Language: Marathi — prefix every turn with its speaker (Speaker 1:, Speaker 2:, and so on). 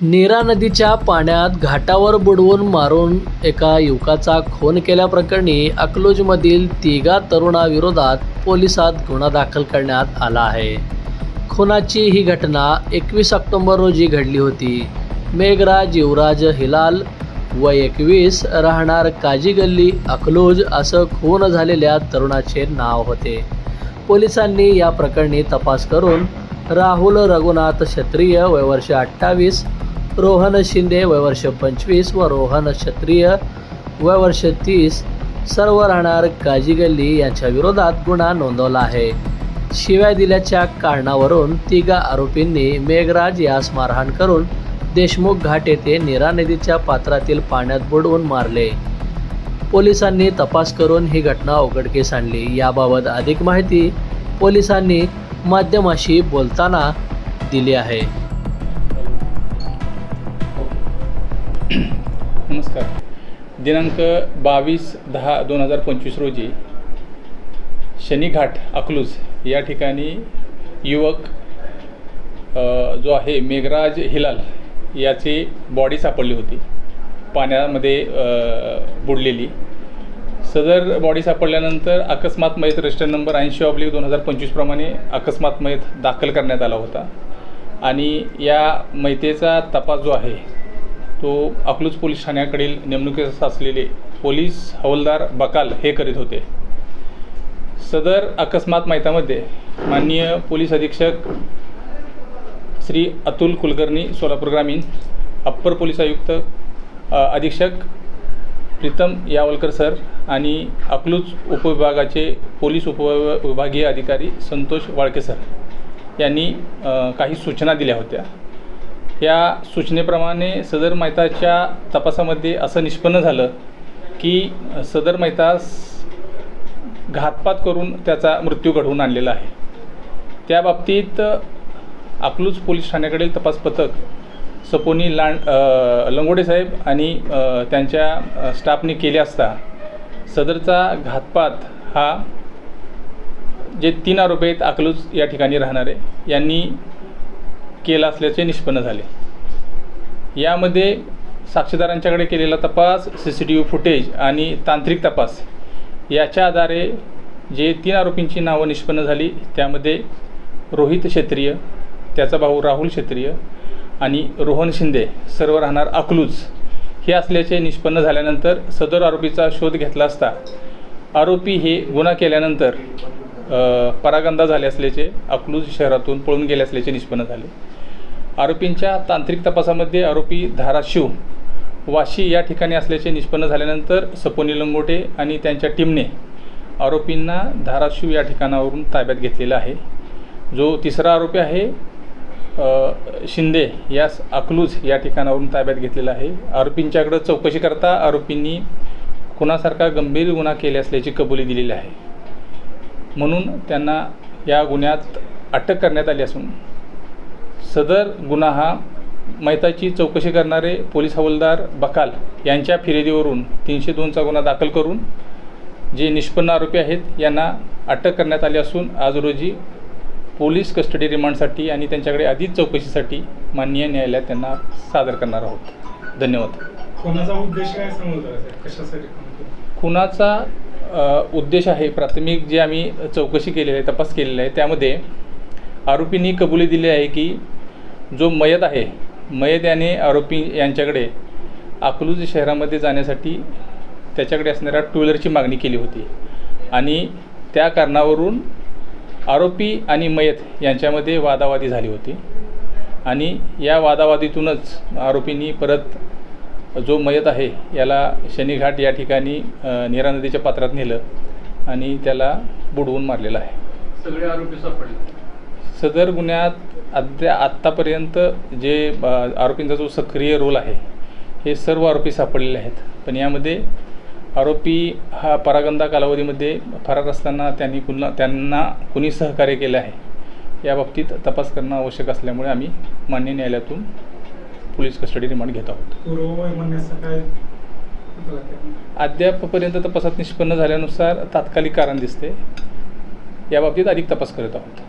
Speaker 1: नीरा नदीच्या पाण्यात घाटावर बुडवून मारून एका युवकाचा खून केल्याप्रकरणी अकलूजमधील तिघा तरुणाविरोधात पोलिसात गुन्हा दाखल करण्यात आला आहे. खुनाची ही घटना एकवीस ऑक्टोंबर रोजी घडली होती. मेघराज युवराज हिलाल व एकवीस राहणार काजी गल्ली अकलूज असं खून झालेल्या तरुणाचे नाव होते. पोलिसांनी या प्रकरणी तपास करून राहुल रघुनाथ क्षत्रिय वयवर्ष अठ्ठावीस रोहन शिंदे वयवर्ष पंचवीस व रोहन क्षत्रिय वयवर्ष तीस सर्व राहणार काजी गल्ली यांच्या विरोधात गुन्हा नोंदवला आहे. शिव्या दिल्याच्या कारणावरून तिघा आरोपींनी मेघराज यास मारहाण करून देशमुख घाट येथे नीरा नदीच्या पात्रातील पाण्यात बुडवून मारले. पोलिसांनी तपास करून ही घटना उघडकीस आणली. याबाबत अधिक माहिती पोलिसांनी माध्यमाशी बोलताना दिली आहे.
Speaker 2: नमस्कार. दिनांक बावीस दहा दोन हजार पंचवीस रोजी शनीघाट अकलूज या ठिकाणी युवक जो आहे मेघराज हिलाल याची बॉडी सापडली होती. पाण्यामध्ये बुडलेली. सदर बॉडी सापडल्यानंतर अकस्मात मयत रजिस्टर नंबर ऐंशी ऑब्लिक दोन हजार पंचवीसप्रमाणे अकस्मात मयत दाखल करण्यात आला होता. आणि या मैतेचा तपास जो आहे तो अकलूज पोलीस ठाण्याकडील नेमणुकीस असलेले पोलीस हवालदार बकाल हे करीत होते. सदर अकस्मात मैतामध्ये माननीय पोलीस अधीक्षक श्री अतुल कुलकर्णी सोलापूर ग्रामीण अप्पर पोलीस आयुक्त अधीक्षक प्रीतम यावलकर सर आणि अकलूज उपविभागाचे पोलीस उपविभागीय अधिकारी संतोष वाळके सर यांनी काही सूचना दिल्या होत्या. या सूचनेप्रमाणे सदर मैताच्या तपासामध्ये असं निष्पन्न झालं की सदर मैतास घातपात करून त्याचा मृत्यू घडवून आणलेला आहे. त्या बाबतीत अकलूज पोलीस ठाण्याकडील तपास पथक सपोनी लांड लंगोडे साहेब आणि त्यांच्या स्टाफने केले असता सदरचा घातपात हा जे तीन आरोपी आहेत अकलूज या ठिकाणी राहणारे यांनी केला असल्याचे निष्पन्न झाले. यामध्ये साक्षीदारांच्याकडे केलेला तपास C C T V footage आणि तांत्रिक तपास याच्या आधारे जे तीन आरोपींची नावं निष्पन्न झाली त्यामध्ये रोहित क्षेत्रीय त्याचा भाऊ राहुल क्षेत्रीय आणि रोहन शिंदे सर्व राहणार अकलूज. हे असल्याचे निष्पन्न झाल्यानंतर सदर आरोपीचा शोध घेतला असता आरोपी हे गुन्हा केल्यानंतर परागंदा झाले असल्याचे अकलूज शहरातून पळून गेले असल्याचे निष्पन्न झाले. आरोपींच्या तांत्रिक तपासामध्ये आरोपी धाराशिव वाशी या ठिकाणी असल्याचे निष्पन्न झाल्यानंतर सपोनी लंगोटे आणि त्यांच्या टीमने आरोपींना धाराशिव या ठिकाणावरून ताब्यात घेतलेला आहे. जो तिसरा आरोपी आहे शिंदे यास अकलूज या ठिकाणावरून ताब्यात घेतलेला आहे. आरोपींच्याकडं चौकशी करता आरोपींनी खुनासारखा गंभीर गुन्हा केले असल्याची कबुली दिलेली आहे. म्हणून त्यांना या गुन्ह्यात अटक करण्यात आली असून सदर गुन्हा हा मैताची चौकशी करणारे पोलीस हवालदार बकाल यांच्या फिर्यादीवरून तीनशे दोनचा गुन्हा दाखल करून जे निष्पन्न आरोपी आहेत यांना अटक करण्यात आली असून आज रोजी पोलीस कस्टडी रिमांडसाठी आणि त्यांच्याकडे अधिक चौकशीसाठी माननीय न्यायालयात त्यांना सादर करणार आहोत धन्यवाद
Speaker 3: कोणाचा उद्देश काय? कशासाठी?
Speaker 2: खुनाचा उद्देश आहे प्राथमिक जे आम्ही चौकशी केलेली आहे तपास केलेला आहे त्यामध्ये आरोपींनी कबुली दिली आहे की जो मयत आहे मयत याने आरोपी यांच्याकडे अकलूज शहरामध्ये जाण्यासाठी त्याच्याकडे असणाऱ्या टू व्हीलरची मागणी केली होती. आणि त्या कारणावरून आरोपी आणि मयत यांच्यामध्ये वादावादी झाली होती. आणि या वादावादीतूनच आरोपींनी परत जो मयत आहे याला शनीघाट या ठिकाणी नीरा नदीच्या पात्रात नेलं आणि त्याला बुडवून मारलेलं आहे.
Speaker 1: सगळे आरोपी सापडले.
Speaker 2: सदर गुन्ह्यात अद्या आत्तापर्यंत जे आरोपींचा जो सक्रिय रोल आहे हे सर्व आरोपी सापडलेले आहेत. पण यामध्ये आरोपी हा परागंदा कालावधीमध्ये फरार असताना त्यांनी पुन्हा त्यांना कुणी सहकार्य केलं आहे या बाबतीत तपास करणं आवश्यक असल्यामुळे आम्ही मान्य न्यायालयातून पोलीस कस्टडी रिमांड घेत आहोत? अद्यापपर्यंत तपासात निष्पन्न झाल्यानुसार तात्कालिक कारण दिसते. याबाबतीत अधिक तपास करत आहोत.